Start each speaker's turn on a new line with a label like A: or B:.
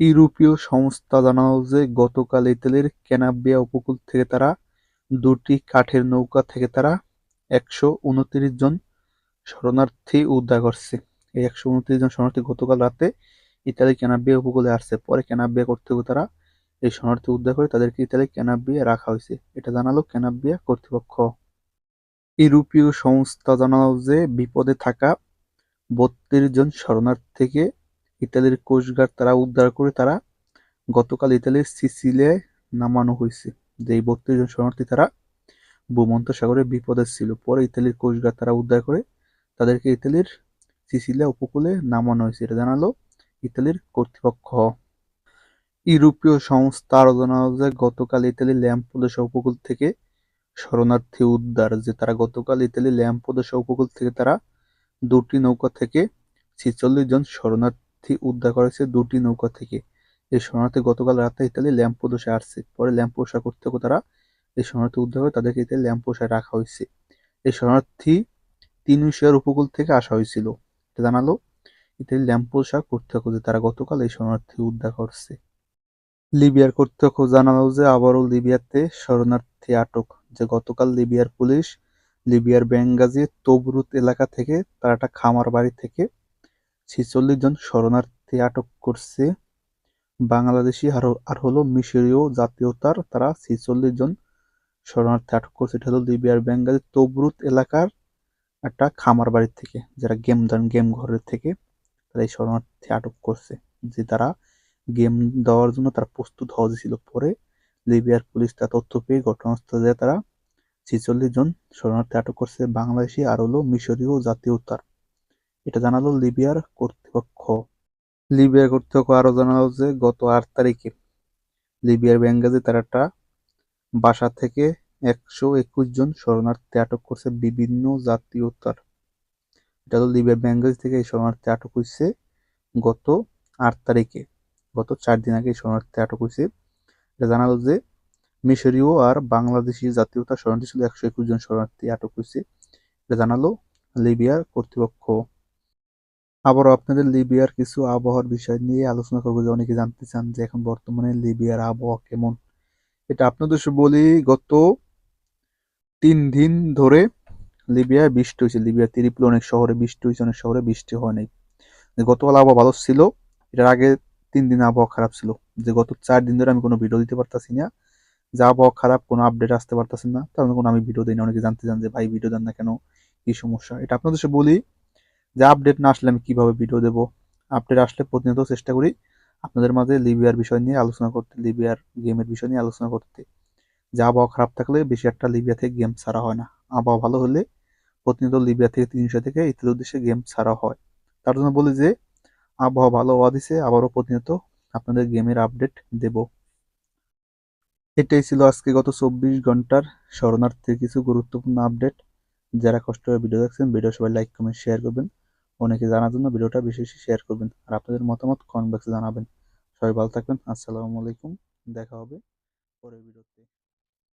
A: ইউরোপীয় সংস্থা জানালো যে, গতকাল ইতালির ক্যানাবিয়া উপকূল থেকে তারা দুটি কাঠের নৌকা থেকে তারা একশো উনত্রিশ জন শরণার্থী উদ্ধার করছে। এই একশো উনত্রিশ জন শরণার্থী গতকাল রাতে ইতালি ক্যানাবিয়া উপকূলে আসছে। পরে ক্যানাবিয়া কর্তৃপক্ষ তারা এই শরণার্থী উদ্ধার করে তাদেরকে ইতালি ক্যানাবিয়া রাখা হয়েছে। এটা জানালো ক্যানাবিয়া কর্তৃপক্ষ। ইউরোপীয় সংস্থা জানালো যে, বিপদে থাকা বত্রিশ জন শরণার্থীকে ইতালির কোস্টগার্ড তারা উদ্ধার করে তারা গতকাল ইতালির সিসিলিয়ায় নামানো হয়েছে। যে এই বত্রিশ জন শরণার্থী তারা ভূমন্ত সাগরে বিপদে ছিল। পরে ইতালির কোস্টগার্ড তারা উদ্ধার করে তাদেরকে ইতালির সিসিলিয়া উপকূলে নামানো হয়েছে। এটা জানালো ইতালির কর্তৃপক্ষ। ইউরোপীয় সংস্থা আরও জানালো যে গতকাল ইতালির ল্যাম্পোদোসা উপকূল থেকে শরণার্থী উদ্ধার, যে তারা গতকাল ইতালির ল্যাম্পোদোসা উপকূল থেকে তারা দুটি নৌকা থেকে ছিচল্লিশ জন শরণার্থী উদ্ধার করেছে দুটি নৌকা থেকে। এই শরণার্থী গতকাল রাতে ইতালি ল্যাম্পোদোসে আসছে। পরে ল্যাম্পোসা কর্তৃপক্ষ তারা এই শরণার্থী উদ্ধার করে তাদেরকে ইতালি ল্যাম্পোসায় রাখা হয়েছে। এই শরণার্থী তিনুশিয়ার উপকূল থেকে আসা হয়েছিল। এটা জানালো ইতালি ল্যাম্পোসা কর্তৃপক্ষ যে তারা গতকাল এই শরণার্থী উদ্ধার করছে। লিবিয়ার কর্তৃপক্ষ জানালো যে আবারও লিবিয়াতে শরণার্থী আটক, যে গতকাল লিবিয়ার পুলিশ লিবিয়ার বেঙ্গাজি, তবরুত এলাকা থেকে তারা একটা খামার বাড়ি থেকে ছিচল্লিশ জন শরণার্থী আটক করছে। বাংলাদেশি আর আর হলো মিশরীয় জাতীয়তার তারা ছেচল্লিশ জন শরণার্থী আটক করছে। এটা হলো লিবিয়ার বেঙ্গালি তবরুত এলাকার একটা খামার বাড়ির থেকে, যারা গেম দেন, গেম ঘরের থেকে তারা এই শরণার্থী আটক করছে, যে তারা গেম দেওয়ার জন্য তারা প্রস্তুত হওয়া ছিল। পরে লিবিয়ার পুলিশ তা তথ্য পেয়ে ঘটনাস্থলে তারা ছেচল্লিশ জন শরণার্থী আটক করছে। বাংলাদেশি আর হলো মিশরীয় জাতীয়তার এটা জানালো লিবিয়ার কর্তৃপক্ষ। লিবিয়ার কর্তৃপক্ষ আরও জানালো যে, গত আট তারিখে লিবিয়ার ব্যাঙ্গাজে তারা একটা বাসা থেকে একশো একুশ জন শরণার্থী আটক করছে বিভিন্ন জাতীয়তার। এটা হলো লিবিয়ার ব্যাঙ্গাজ থেকে এই শরণার্থী আটক হয়েছে গত আট তারিখে। গত চার দিন আগে এই শরণার্থী আটক হয়েছে এটা জানালো যে, মিশরীয় আর বাংলাদেশি জাতীয়তা শরণার্থী ছিল একশো একুশ জন শরণার্থী আটক হয়েছে এটা জানালো লিবিয়ার কর্তৃপক্ষ। আবারও আপনাদের লিবিয়ার কিছু আবহাওয়ার বিষয় নিয়ে আলোচনা করব যে অনেকে জানতে চান যে এখন বর্তমানে লিবিয়ার আবহাওয়া কেমন। এটা আপনাদের বলি, গত তিন দিন ধরে লিবিয়ায় বৃষ্টি হয়েছে। লিবিয়ার ত্রিপুল অনেক শহরে বৃষ্টি হয়েছে, অনেক শহরে বৃষ্টি হয় নাই। গতকাল আবহাওয়া ভালো ছিল এটার আগে তিন দিন আবহাওয়া খারাপ ছিল। যে গত চার দিন ধরে আমি কোনো ভিডিও দিতে পারতাছি না। যে আবহাওয়া খারাপ, কোনো আপডেট আসতে পারতাছি না। তার কোনো আমি ভিডিও দিই না। অনেকে জানতে চান যে ভাই ভিডিও দেন না কেন? কি সমস্যা? এটা আপনাদের বলি যে আপডেট না আসলে আমি কীভাবে ভিডিও দেবো আপডেট আসলে প্রতিনিয়ত চেষ্টা করি আপনাদের মাঝে লিবিয়ার বিষয় নিয়ে আলোচনা করতে লিবিয়ার গেমের বিষয় নিয়ে আলোচনা করতে। যে আবহাওয়া খারাপ থাকলে বেশি একটা লিবিয়া থেকে গেম ছাড়া হয় না। আবহাওয়া ভালো হলে প্রতিনিয়ত লিবিয়া থেকে তিনশো থেকে ইত্যাদি উদ্দেশ্যে গেম ছাড়া হয়। তার জন্য বলি যে আবহাওয়া ভালো হওয়া দিছে, আবারও প্রতিনিয়ত আপনাদের গেমের আপডেট দেব। এটাই ছিল আজকে গত চব্বিশ ঘণ্টার শরণার্থীর কিছু গুরুত্বপূর্ণ আপডেট যারা কষ্ট করে ভিডিও দেখছেন ভিডিও সবাই লাইক কমেন্ট শেয়ার করবেন। অনেকে জানার জন্য ভিডিওটা বেশি বেশি শেয়ার করবেন। আর আপনাদের মতামত কমেন্ট বক্সে জানাবেন। সবাই ভালো থাকবেন। আসসালামু আলাইকুম। দেখা হবে পরের ভিডিওতে।